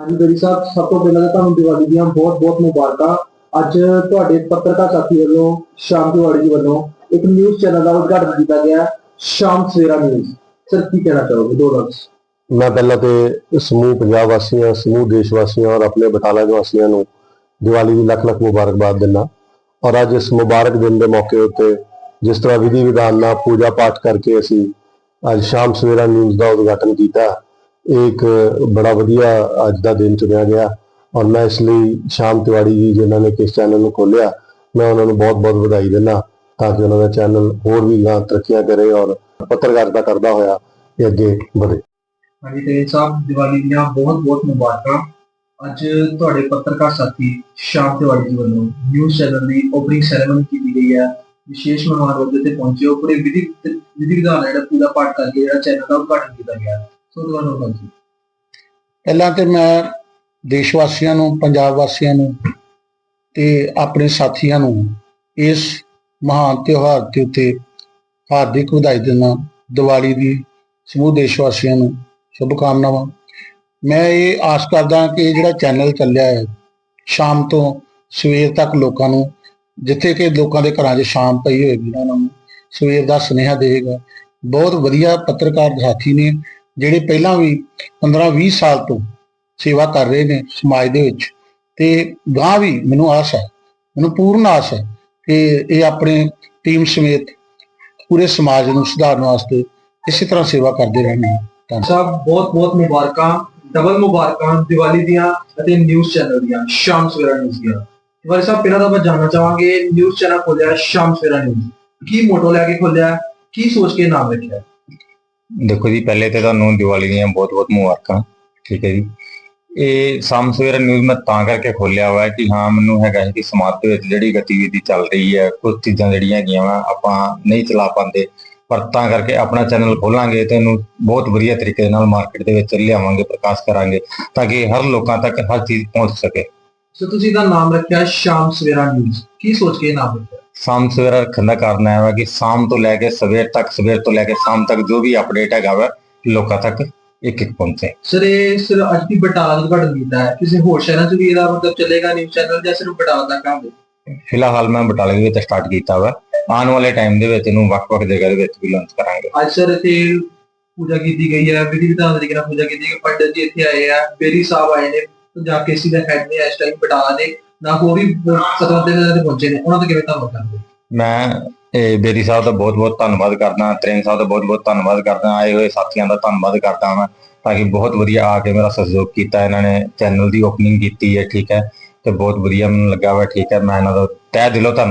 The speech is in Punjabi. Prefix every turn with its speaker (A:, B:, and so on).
A: ਹਾਂਜੀ ਬੇਰੀ ਸਾਹਿਬ, ਸਭ ਤੋਂ ਪਹਿਲਾਂ ਤਾਂ ਤੁਹਾਨੂੰ ਦੀਵਾਲੀ ਦੀਆਂ ਬਹੁਤ-ਬਹੁਤ ਮੁਬਾਰਕਾਂ। ਅੱਜ ਤੁਹਾਡੇ ਪੱਤਰਕਾਰ ਸਾਥੀ ਵੱਲੋਂ, ਸ਼ਾਮ ਤਿਵਾੜੀ ਜੀ ਵੱਲੋਂ ਇੱਕ ਨਿਊਜ਼ ਚੈਨਲ ਦਾ ਉਦਘਾਟਨ ਕੀਤਾ ਗਿਆ ਸ਼ਾਮ ਸਵੇਰਾ ਨਿਊਜ਼ ਸਰ ਕੀ ਕਹਿਣਾ ਚਾਹੋਗੇ? ਦੋ ਲਫ਼ਜ਼
B: ਮੈਂ ਪਹਿਲਾਂ ਤੇ ਸਮੂਹ ਪੰਜਾਬ ਵਾਸੀਆਂ, ਸਮੂਹ ਦੇਸ਼ ਵਾਸੀਆਂ ਔਰ ਆਪਣੇ ਬਟਾਲਾ ਦੇ ਵਾਸੀਆਂ ਨੂੰ ਦੀਵਾਲੀ ਦੀ ਲੱਖ ਲੱਖ ਮੁਬਾਰਕਬਾਦ ਦਿੰਦਾ ਔਰ ਅੱਜ ਇਸ ਮੁਬਾਰਕ ਦਿਨ ਦੇ ਮੌਕੇ ਉੱਤੇ ਜਿਸ ਤਰ੍ਹਾਂ ਵਿਧੀ ਵਿਧਾਨ ਨਾਲ ਪੂਜਾ ਪਾਠ ਕਰਕੇ ਅਸੀਂ ਅੱਜ ਸ਼ਾਮ ਸਵੇਰਾ ਨਿਊਜ਼ ਦਾ ਉਦਘਾਟਨ ਕੀਤਾ ਇਹ ਇੱਕ ਬੜਾ ਵਧੀਆ ਅੱਜ ਦਾ ਦਿਨ ਚੁਣਿਆ ਗਿਆ ਔਰ ਮੈਂ ਇਸ ਲਈ ਸ਼ਾਮ ਤਿਵਾੜੀ ਜੀ ਜਿਨ੍ਹਾਂ ਨੇ ਕਿਸ ਚੈਨਲ ਨੂੰ ਖੋਲ੍ਹਿਆ, ਮੈਂ ਉਹਨਾਂ ਨੂੰ ਬਹੁਤ-ਬਹੁਤ ਵਧਾਈ ਦਿੰਦਾ ਤਾਂ ਕਿ ਉਹਨਾਂ ਦਾ ਚੈਨਲ ਹੋਰ ਵੀ ਗਾਂ ਤਰੱਕੀਆਂ ਕਰੇ ਔਰ ਪੱਤਰਕਾਰਿਤਾ ਕਰਦਾ ਹੋਇਆ ਇਹ ਅੱਗੇ ਵਧੇ।
A: ਹਾਂਜੀ ਤੇ ਸਾਹਿਬ, ਦੀਵਾਲੀ ਦੀਆਂ ਬਹੁਤ-ਬਹੁਤ ਮੁਬਾਰਕਾਂ। ਅੱਜ ਤੁਹਾਡੇ ਪੱਤਰਕਾਰ ਸਾਥੀ ਸ਼ਾਮ ਤਿਵਾੜੀ ਜੀ ਵੱਲੋਂ ਨਿਊਜ਼ ਚੈਨਲ ਦੀ ਓਪਨਿੰਗ ਸੈਰੇਮਨੀ ਕੀਤੀ ਗਈ ਹੈ। ਵਿਸ਼ੇਸ਼ ਮਹਿਮਾਨ ਵਜੋਂ ਤੇ ਪਹੁੰਚੇ ਹੋ, ਪੂਰੇ ਵਿਧੀ ਵਿਧੀ ਵਿਧਾਨ ਨਾਲ ਜਿਹੜਾ ਪੂਰਾ ਪਾਠ ਕਰਕੇ ਜਿਹੜਾ ਚੈਨਲ ਦਾ ਉਦਘਾਟਨ ਕੀਤਾ ਗਿਆ। ਸੋ ਤੁਹਾਨੂੰ ਹਾਂਜੀ
C: ਪਹਿਲਾਂ ਤੇ ਮੈਂ ਦੇਸ਼ ਵਾਸੀਆਂ ਨੂੰ, ਪੰਜਾਬ ਵਾਸੀਆਂ ਨੂੰ ਤੇ ਆਪਣੇ ਸਾਥੀਆਂ ਨੂੰ ਇਸ ਮਹਾਨ ਤਿਉਹਾਰ ਦੇ ਉੱਤੇ ਹਾਰਦਿਕ ਵਧਾਈ ਦਿੰਦਾ ਦੀਵਾਲੀ ਦੀ ਸਮੂਹ ਦੇਸ਼ ਵਾਸੀਆਂ ਨੂੰ ਸ਼ੁਭ ਕਾਮਨਾਵਾਂ ਮੈਂ ਇਹ ਆਸ ਕਰਦਾ ਕਿ ਇਹ ਜਿਹੜਾ ਚੈਨਲ ਚੱਲਿਆ ਹੈ, ਸ਼ਾਮ ਤੋਂ ਸਵੇਰ ਤੱਕ ਲੋਕਾਂ ਨੂੰ, ਜਿੱਥੇ ਕਿ ਲੋਕਾਂ ਦੇ ਘਰਾਂ 'ਚ ਸ਼ਾਮ ਪਈ ਹੋਏਗੀ, ਉਹਨਾਂ ਨੂੰ ਸਵੇਰ ਦਾ ਸੁਨੇਹਾ ਦੇਵੇਗਾ। ਬਹੁਤ ਵਧੀਆ ਪੱਤਰਕਾਰ ਸਾਥੀ ਨੇ ਜਿਹੜੇ ਪਹਿਲਾਂ ਵੀ 15-20 ਸਾਲ ਤੋਂ ਸੇਵਾ ਕਰ ਰਹੇ ਨੇ ਸਮਾਜ ਦੇ ਵਿੱਚ, ਤੇ ਗਾਂ ਵੀ ਮੈਨੂੰ ਆਸ ਹੈ, ਮੈਨੂੰ ਪੂਰਨ ਆਸ ਹੈ ਕਿ ਇਹ ਆਪਣੇ ਟੀਮ ਸਮੇਤ ਪੂਰੇ ਸਮਾਜ ਨੂੰ ਸੁਧਾਰਨ ਵਾਸਤੇ ਇਸੇ ਤਰ੍ਹਾਂ ਸੇਵਾ ਕਰਦੇ ਰਹਿਣਗੇ
A: ਸਾਹਿਬ ਬਹੁਤ-ਬਹੁਤ ਮੁਬਾਰਕਾਂ ਡਬਲ ਮੁਬਾਰਕਾਂ ਦੀਵਾਲੀ ਦੀਆਂ ਅਤੇ ਨਿਊਜ਼ ਚੈਨਲ ਦੀਆਂ, ਸ਼ਾਮ ਸਵੇਰਾ ਨਿਊਜ਼ ਦੀਆਂ। ਦੀਵਾਲੀ ਸਾਹਿਬ, ਪਹਿਲਾਂ ਤਾਂ ਆਪਾਂ ਜਾਣਨਾ ਚਾਹਾਂਗੇ ਨਿਊਜ਼ ਚੈਨਲ ਖੋਲਿਆ ਸ਼ਾਮ ਸਵੇਰਾ ਨਿਊਜ਼ ਕੀ ਮੋਟੋ ਲੈ ਕੇ ਖੋਲਿਆ, ਕੀ ਸੋਚ ਕੇ ਨਾਮ ਰੱਖਿਆ?
D: ਦੇਖੋ ਜੀ, ਪਹਿਲੇ ਤੇ ਤੁਹਾਨੂੰ ਦੀਵਾਲੀ ਦੀਆਂ ਬਹੁਤ-ਬਹੁਤ ਮੁਬਾਰਕਾਂ, ਠੀਕ ਹੈ ਜੀ। ਇਹ ਸਾਮ ਸਵੇਰਾ ਨਿਊਜ਼ ਮੈਂ ਤਾਂ ਕਰਕੇ ਖੋਲਿਆ ਹੋਇਆ ਕਿ ਹਾਂ, ਮੈਨੂੰ ਹੈਗਾ ਹੈ ਕਿ ਸਮਾਜ ਦੇ ਵਿੱਚ ਜਿਹੜੀ ਗਤੀਵਿਧੀ ਚੱਲ ਰਹੀ ਹੈ ਕੁਝ ਚੀਜ਼ਾਂ ਜਿਹੜੀਆਂ ਹੈਗੀਆਂ ਵਾ, ਆਪਾਂ ਨਹੀਂ ਚਲਾ ਪਾਉਂਦੇ। ਪਰ ਤਾਂ ਕਰਕੇ ਆਪਣਾ ਚੈਨਲ ਖੋਲਾਂਗੇ ਤੇ ਇਹਨੂੰ ਬਹੁਤ ਵਧੀਆ ਤਰੀਕੇ ਨਾਲ ਮਾਰਕੀਟ ਦੇ ਵਿੱਚ ਲਿਆਵਾਂਗੇ, ਪ੍ਰਕਾਸ਼ ਕਰਾਂਗੇ, ਤਾਂ ਕਿ ਹਰ ਲੋਕਾਂ ਤੱਕ ਹਰ ਚੀਜ਼ ਪਹੁੰਚ ਸਕੇ।
A: ਸੋ ਤੁਸੀਂ ਇਹਦਾ ਨਾਮ ਰੱਖਿਆ ਸ਼ਾਮ ਸਵੇਰਾ ਨਿਊਜ਼ ਕੀ ਸੋਚ ਕੇ ਨਾਮ ਰੱਖਿਆ?
D: ਸ਼ਾਮ ਸਵੇਰਾ ਰੱਖਣ ਦਾ ਕਾਰਨ ਹੈ ਕਿ ਸ਼ਾਮ ਤੋਂ ਲੈ ਕੇ ਸਵੇਰ ਤੱਕ ਸਵੇਰ ਤੋਂ ਲੈ ਕੇ ਸ਼ਾਮ ਤੱਕ ਜੋ ਵੀ ਅਪਡੇਟ ਹੈਗਾ ਵਾ ਲੋਕਾਂ ਤੱਕ ਇੱਕ ਇੱਕ ਪਹੁੰਚੇ।
A: ਸਰ ਇਹ ਸਿਰਫ ਅੱਜ ਦੀ ਬਟਾਲਾ ਦਾ ਉਦਘਾਟਨ ਕੀਤਾ ਹੈ। ਕਿਸੇ ਹੋਰ ਸ਼ਹਿਰਾਂ 'ਚ ਵੀ ਇਹਦਾ ਮਤਲਬ ਚੱਲੇਗਾ ਨਿਊਜ਼ ਚੈਨਲ ਜਾਂ ਸਿਰਫ ਬਟਾਲਾ ਤੱਕ ਆਉਂਦੇ
D: ਫਿਲਹਾਲ ਮੈਂ ਬਟਾਲੇ ਦੇ ਵਿੱਚ ਸਟਾਰਟ ਕੀਤਾ ਵਾ। ਆਉਣ ਵਾਲੇ ਟਾਈਮ ਦੇ ਵਿੱਚ ਇਹਨੂੰ ਵੱਖ-ਵੱਖ ਜਗ੍ਹਾ ਦੇ ਵਿੱਚ ਵੀ ਲਾਂਚ ਕਰਾਂਗੇ।
A: ਅੱਜ ਸਰ ਇੱਥੇ ਪੂਜਾ ਕੀਤੀ ਗਈ ਹੈ। ਵਿਧੀ ਵਿਧਾਨ ਤਰੀਕੇ ਨਾਲ ਪੂਜਾ ਕੀਤੀ ਗਈ। ਪੰਡਤ ਜੀ ਇੱਥੇ ਆਏ ਆ। ਬੇਰੀ ਸਾਹਿਬ ਆਏ ਨੇ। ਪੰਜਾਬ ਕੇਸੀ ਦਾ ਹੈਡ ਨੇ ਇਸ ਟਾਈਮ ਬਟਾਲਾ ਦੇ ਨਾ ਹੋਰ ਵੀ ਸਤਵੰਤੇ ਦੇ ਪਹੁੰਚੇ ਨੇ, ਉਹਨਾਂ ਦਾ ਕਿਵੇਂ ਧੰਨਵਾਦ ਕਰਦੇ?
D: ਮੈਂ, ਇਹ ਬੇਰੀ ਸਾਹਿਬ ਦਾ ਬਹੁਤ-ਬਹੁਤ ਧੰਨਵਾਦ ਕਰਦਾ ਤ੍ਰੇਨ ਸਾਹਿਬ ਦਾ ਬਹੁਤ-ਬਹੁਤ ਧੰਨਵਾਦ ਕਰਦਾ, ਆਏ ਹੋਏ ਸਾਥੀਆਂ ਦਾ ਧੰਨਵਾਦ ਕਰਦਾ ਮੈਂ, ਤਾਂ ਕਿ ਬਹੁਤ ਵਧੀਆ ਆ ਕੇ ਮੇਰਾ ਸਹਿਯੋਗ ਕੀਤਾ ਇਹਨਾਂ ਨੇ ਚੈਨਲ ਦੀ ਓਪਨਿੰਗ ਕੀਤੀ ਹੈ, ਠੀਕ ਹੈ, ਤੇ ਬਹੁਤ ਵਧੀਆ ਮੈਨੂੰ ਲੱਗਾ ਵਾ, ਠੀਕ ਹੈ, ਮੈਂ ਇਹਨਾਂ ਦਾ ਤਹਿ ਦਿਲੋਂ ਧੰਨਵਾਦ